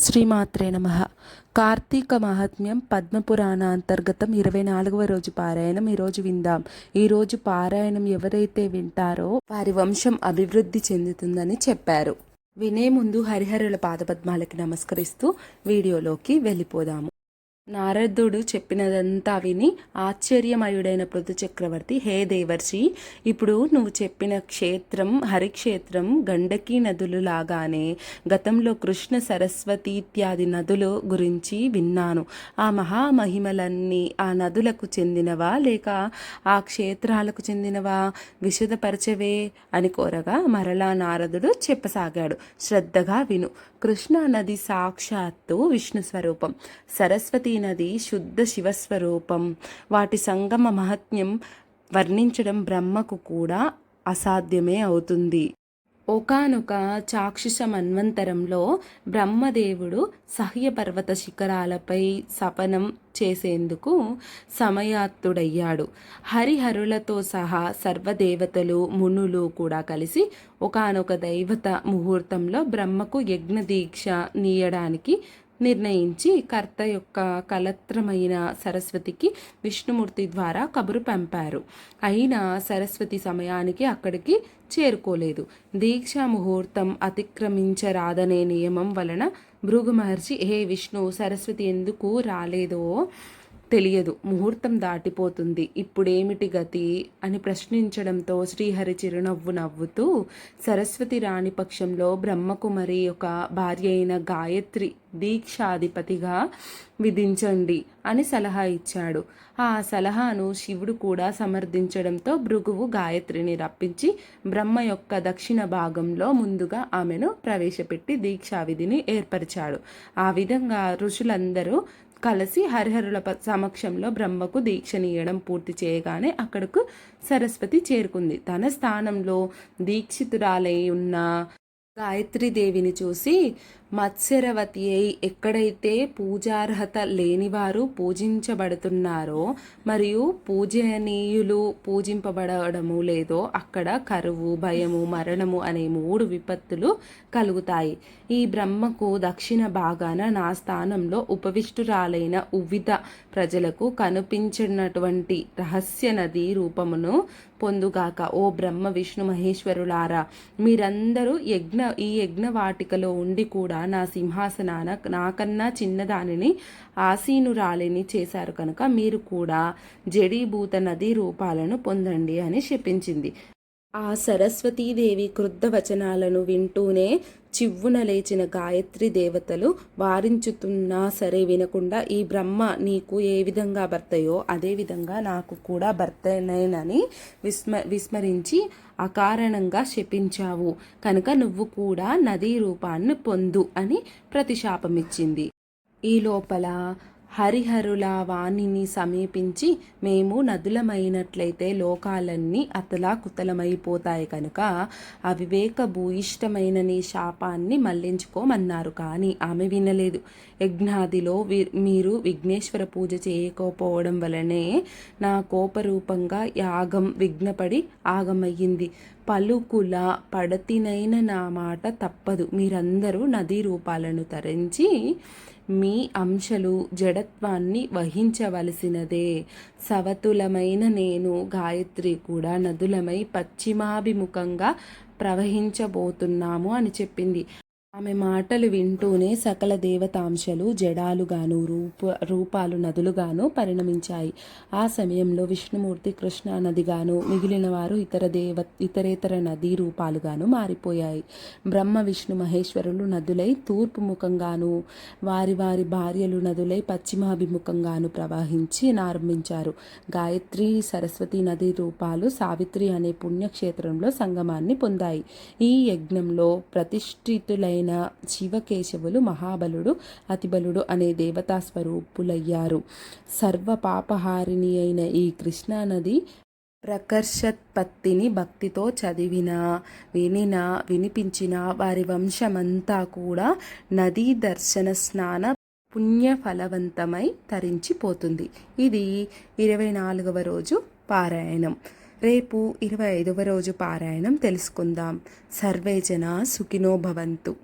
శ్రీమాత్రే నమ. కార్తీక మహాత్మ్యం పద్మపురాణ అంతర్గతం ఇరవై నాలుగవ రోజు పారాయణం ఈరోజు విందాం. ఈరోజు పారాయణం ఎవరైతే వింటారో వారి వంశం అభివృద్ధి చెందుతుందని చెప్పారు. వినే ముందు హరిహరుల పాదపద్మాలకి నమస్కరిస్తూ వీడియోలోకి వెళ్ళిపోదాము. నారదుడు చెప్పినదంతా విని ఆశ్చర్యమయుడైన పృథు చక్రవర్తి హే దేవర్షి ఇప్పుడు నువ్వు చెప్పిన క్షేత్రం హరిక్షేత్రం గండకీ నదులు లాగానే గతంలో కృష్ణ సరస్వతి ఇత్యాది నదులు గురించి విన్నాను. ఆ మహామహిమలన్నీ ఆ నదులకు చెందినవా? లేక ఆ క్షేత్రాలకు చెందినవా? విశదపరచవే అని కోరగా మరలా నారదుడు చెప్పసాగాడు. శ్రద్ధగా విను. కృష్ణా నది సాక్షాత్తు విష్ణు స్వరూపం. సరస్వతి నది శుద్ధ శివస్వరూపం. వాటి సంగమ మహత్యం వర్ణించడం బ్రహ్మకు కూడా అసాధ్యమే అవుతుంది. ఒకానొక చాక్షుష మన్వంతరంలో బ్రహ్మదేవుడు సహ్యపర్వత శిఖరాలపై సపనం చేసేందుకు సమయాత్తుడయ్యాడు. హరిహరులతో సహా సర్వదేవతలు మునులు కూడా కలిసి ఒకానొక దైవత ముహూర్తంలో బ్రహ్మకు యజ్ఞ దీక్ష నీయడానికి నిర్ణయించి కర్త యొక్క కలత్రమైన సరస్వతికి విష్ణుమూర్తి ద్వారా కబురు పంపారు. అయినా సరస్వతి సమయానికి అక్కడికి చేరుకోలేదు. దీక్షా ముహూర్తం అతిక్రమించరాదనే నియమం వలన భృగు మహర్షి హే విష్ణు సరస్వతి ఎందుకు రాలేదో తెలియదు. ముహూర్తం దాటిపోతుంది. ఇప్పుడేమిటి గతి? అని ప్రశ్నించడంతో శ్రీహరి చిరునవ్వు నవ్వుతూ సరస్వతి రాణి పక్షంలో బ్రహ్మకుమరి ఒక భార్య అయిన గాయత్రి దీక్షాధిపతిగా విధించండి అని సలహా ఇచ్చాడు. ఆ సలహాను శివుడు కూడా సమర్థించడంతో భృగువు గాయత్రిని రప్పించి బ్రహ్మ యొక్క దక్షిణ భాగంలో ముందుగా ఆమెను ప్రవేశపెట్టి దీక్షా విధిని ఏర్పరిచాడు. ఆ విధంగా ఋషులందరూ కలిసి హరిహరుల సమక్షంలో బ్రహ్మకు దీక్షనీయడం పూర్తి చేయగానే అక్కడకు సరస్వతి చేరుకుంది. తన స్థానంలో దీక్షితురాలై ఉన్న గాయత్రీదేవిని చూసి మత్స్యరవతి అయి ఎక్కడైతే పూజార్హత లేనివారు పూజించబడుతున్నారో మరియు పూజనీయులు పూజింపబడము లేదో అక్కడ కరువు భయము మరణము అనే మూడు విపత్తులు కలుగుతాయి. ఈ బ్రహ్మకు దక్షిణ భాగాన నా స్థానంలో ఉపవిష్టురాలైన ఉవిధ ప్రజలకు కనిపించినటువంటి రహస్య నది రూపమును పొందుగాక ఓ బ్రహ్మ విష్ణు మహేశ్వరులారా మీరందరూ యజ్ఞ ఈ యజ్ఞ వాటికలో ఉండి కూడా నా సింహాసనాన నాకన్నా చిన్నదానిని ఆసీనురాలిని చేశారు కనుక మీరు కూడా జడీభూత నదీ రూపాలను పొందండి అని శపించింది. ఆ సరస్వతీదేవి క్రుద్ధ వచనాలను వింటూనే చివ్వున లేచిన గాయత్రి దేవతలు వారించుతున్నా సరే వినకుండా ఈ బ్రహ్మ నీకు ఏ విధంగా భర్తయో అదే విధంగా నాకు కూడా భర్తనేనని విస్మ విస్మరించి అకారణంగా శపించావు. కనుక నువ్వు కూడా నదీ రూపాన్ని పొందు అని ప్రతిశాపమిచ్చింది. ఈ లోపల హరిహరుల వాణిని సమీపించి మేము నదులమైనట్లయితే లోకాలన్నీ అతలా కుతలమైపోతాయి కనుక అవివేక భూయిష్టమైన నీ శాపాన్ని మళ్ళించుకోమన్నారు. కానీ ఆమె వినలేదు. యజ్ఞాదిలో వి మీరు విఘ్నేశ్వర పూజ చేయకపోవడం వలనే నా కోపరూపంగా యాగం విఘ్నపడి ఆగమయ్యింది. పలుకుల పడతినైన నా మాట తప్పదు. మీరందరూ నదీ రూపాలను తరించి మీ అంశలు జడత్వాన్ని వహించవలసినదే. సవతులమైన నేను గాయత్రి కూడా నదులమై పశ్చిమాభిముఖంగా ప్రవహించబోతున్నాము అని చెప్పింది. ఆమె మాటలు వింటూనే సకల దేవతాంశలు జడాలుగాను రూప రూపాలు నదులుగాను పరిణమించాయి. ఆ సమయంలో విష్ణుమూర్తి కృష్ణా నదిగాను మిగిలిన వారు ఇతర దేవ ఇతరేతర నదీ రూపాలుగాను మారిపోయాయి. బ్రహ్మ విష్ణు మహేశ్వరులు నదులై తూర్పు ముఖంగాను వారి వారి భార్యలు నదులై పశ్చిమాభిముఖంగాను ప్రవహించి నారంభించారు. గాయత్రి సరస్వతి నది రూపాలు సావిత్రి అనే పుణ్యక్షేత్రంలో సంగమాన్ని పొందాయి. ఈ యజ్ఞంలో ప్రతిష్ఠితులైన శివకేశవులు మహాబలుడు అతిబలుడు అనే దేవతా స్వరూపులయ్యారు. సర్వ పాపహారిణి అయిన ఈ కృష్ణా నది ప్రకర్షత్పత్తిని భక్తితో చదివినా వినినా వినిపించిన వారి వంశమంతా కూడా నదీ దర్శన స్నాన పుణ్య ఫలవంతమై తరించిపోతుంది. ఇది ఇరవై నాలుగవ రోజు పారాయణం. రేపు ఇరవై ఐదవ రోజు పారాయణం తెలుసుకుందాం. సర్వే జన సుఖినో భవంతు.